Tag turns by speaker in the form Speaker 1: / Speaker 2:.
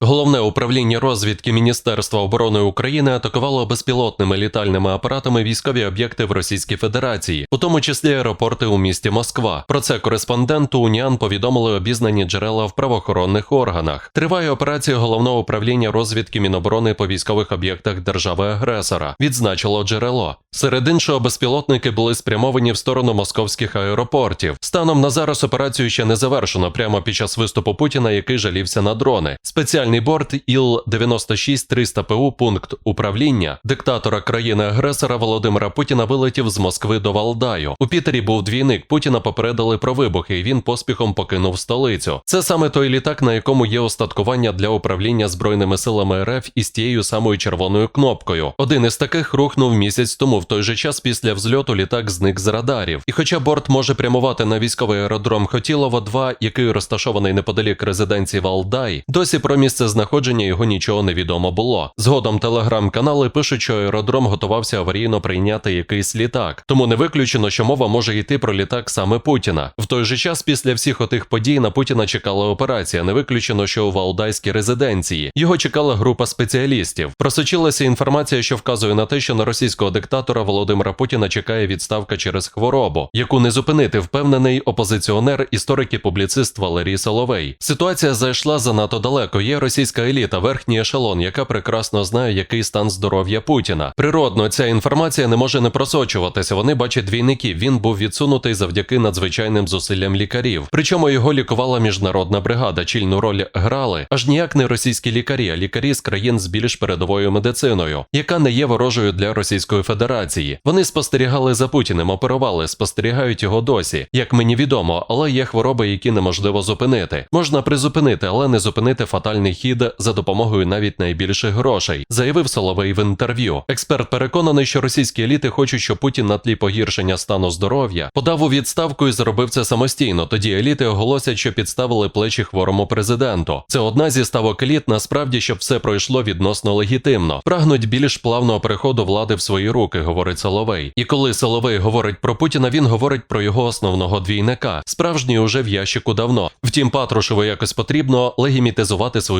Speaker 1: Головне управління розвідки Міністерства оборони України атакувало безпілотними літальними апаратами військові об'єкти в Російській Федерації, у тому числі аеропорти у місті Москва. Про це кореспонденту УНІАН повідомили обізнані джерела в правоохоронних органах. Триває операція головного управління розвідки Міноборони по військових об'єктах держави-агресора. Відзначило джерело. Серед іншого, безпілотники були спрямовані в сторону московських аеропортів. Станом на зараз операцію ще не завершено прямо під час виступу Путіна, який жалівся на дрони. Спеціальний борт Іл-96-300 ПУ пункт управління диктатора країни-агресора Володимира Путіна вилетів з Москви до Валдаю. У Пітері був двійник. Путіна попередили про вибухи, і він поспіхом покинув столицю. Це саме той літак, на якому є устаткування для управління збройними силами РФ із тією самою червоною кнопкою. Один із таких рухнув місяць тому. В той же час після взльоту літак зник з радарів. І хоча борт може прямувати на військовий аеродром Хотілово 2 який розташований неподалік резиденції Валдай, досі про місце знаходження його нічого не відомо було. Згодом телеграм-канали пишуть, що аеродром готувався аварійно прийняти якийсь літак, тому не виключено, що мова може йти про літак саме Путіна. В той же час, після всіх отих подій на Путіна чекала операція. Не виключено, що у Валдайській резиденції його чекала група спеціалістів. Просочилася інформація, що вказує на те, що на російського диктатора Володимира Путіна чекає відставка через хворобу, яку не зупинити впевнений опозиціонер, історик і публіцист Валерій Соловей. Ситуація зайшла занадто далеко. Є російська еліта, верхній ешелон, яка прекрасно знає, який стан здоров'я Путіна. Природно, ця інформація не може не просочуватися. Вони бачать двійників. Він був відсунутий завдяки надзвичайним зусиллям лікарів. Причому його лікувала міжнародна бригада. Чільну роль грали аж ніяк не російські лікарі, а лікарі з країн з більш передовою медициною, яка не є ворожою для Російської Федерації. Вони спостерігали за Путіним, оперували, спостерігають його досі. Як мені відомо, але є хвороби, які неможливо зупинити. Можна призупинити, але не зупинити фатальний хід за допомогою навіть найбільших грошей, заявив Соловей в інтерв'ю. Експерт переконаний, що російські еліти хочуть, щоб Путін на тлі погіршення стану здоров'я подав у відставку і зробив це самостійно. Тоді еліти оголосять, що підставили плечі хворому президенту. Це одна зі ставок еліт, насправді, щоб все пройшло відносно легітимно. Прагнуть більш плавного переходу влади в свої руки, говорить Соловей. І коли Соловей говорить про Путіна, він говорить про його основного двійника. Справжній уже в ящику давно. Втім, Патрушеву якось потрібно легімітизувати